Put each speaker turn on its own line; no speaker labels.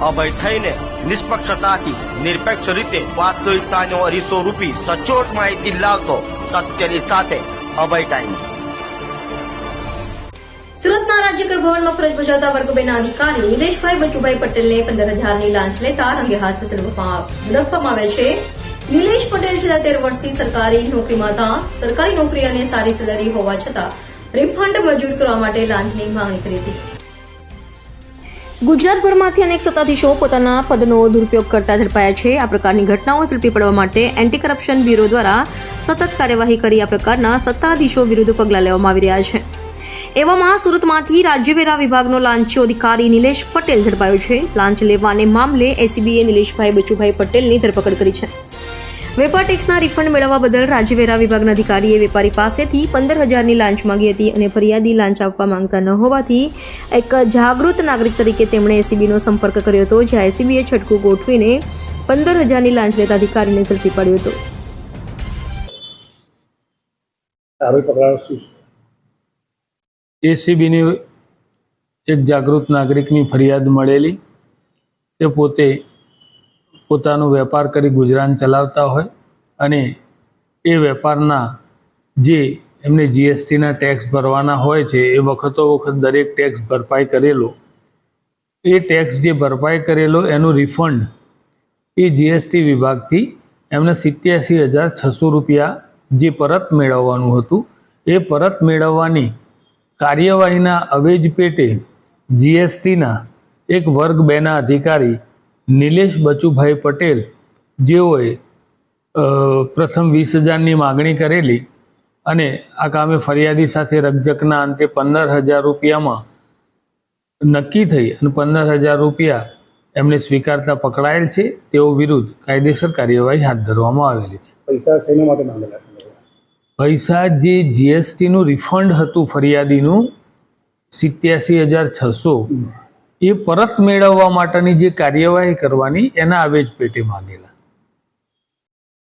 અભય થઈને નિષ્પક્ષતાથી, નિરપેક્ષ રીતે વાસ્તવિકતાનો અરીસો રૂપી સચોટ માહિતી લાવતો સત્યની સાથે અભય ટાઈમ્સ
સુરતના રાજ્ય ભવનમાં ફરજ બજાવતા વર્ગબેના અધિકારી નિલેશભાઈ બચુભાઈ પટેલને પંદર હજારની લાંચ લેતા રંગે હાથ ઝડપવામાં આવ્યા આવે છે. નિલેશ પટેલ છેલ્લા તેર વર્ષથી સરકારી નોકરીમાં હતા સરકારી નોકરી અને સારી સેલરી હોવા છતાં, રિફંડ મંજૂર કરવા માટે લાંચની માંગણી કરી હતી. ગુજરાતભરમાંથી અનેક સત્તાધીશો પોતાના પદનો દુરુપયોગ કરતા ઝડપાયા છે. આ પ્રકારની ઘટનાઓ ઝડપી પડવા માટે એન્ટી કરપ્શન બ્યુરો દ્વારા સતત કાર્યવાહી કરી આ પ્રકારના સત્તાધીશો વિરુદ્ધ પગલાં લેવામાં આવી રહ્યા છે. એવામાં સુરતમાંથી રાજ્યવેરા વિભાગનો લાંચો અધિકારી નિલેશ પટેલ ઝડપાયો છે. લાંચ લેવાને મામલે એસીબીએ નિલેશભાઈ બચુભાઈ પટેલની ધરપકડ કરી છે. વેપાર ટેક્સના રિફંડ મેળવવા બદલ રાજ્યવેરા વિભાગના અધિકારીએ વેપારી પાસેથી પંદર હજારની લાંચ માંગી હતી અને ફરિયાદી લાંચ આપવા માંગતા ન હોવાથી એક જાગૃત નાગરિક તરીકે તેમણે એસીબીનો સંપર્ક કર્યો હતો જ્યાં એસીબીએ છટકું ગોઠવીને પંદર હજારની લાંચ લેતા અધિકારીને ઝડપી પાડ્યો હતો.
એસીબીની એક જાગૃત નાગરિકની ફરિયાદ મળેલી તે પોતે પોતાનો વેપાર કરી ગુજરાન ચલાવતા હોય અને એ વેપારના જે એમને જીએસટીના ટેક્સ ભરવાના હોય છે, એ વખતો વખત દરેક ટેક્સ ભરપાઈ કરેલો. એ ટેક્સ જે ભરપાઈ કરેલો, એનું રિફંડ એ જીએસટી વિભાગથી એમને સિત્યાસી હજાર છસો રૂપિયા જે પરત મેળવવાનું હતું. એ પરત મેળવવાની કાર્યવાહીના અવેજ પેટે જીએસટીના એક વર્ગ બેના અધિકારી નિલેશ બચુભાઈ પટેલ જેઓએ પ્રથમ વીસ હજારની માગણી કરેલી અને આ કામે ફરિયાદી સાથે રકઝકના અંતે પંદર હજાર રૂપિયામાં નક્કી થઈ અને પંદર હજાર રૂપિયા એમને સ્વીકારતા પકડાયેલ છે તેઓ વિરુદ્ધ કાયદેસર કાર્યવાહી હાથ ધરવામાં આવેલી છે.
પૈસા શેના માટે માંગેલા?
પૈસા જે જીએસટીનું રિફંડ હતું ફરિયાદીનું સિત્યાસી હજાર છસો એ પરત મેળવવા માટેની જે કાર્યવાહી કરવાની એના આવેજ પેટે માંગેલા.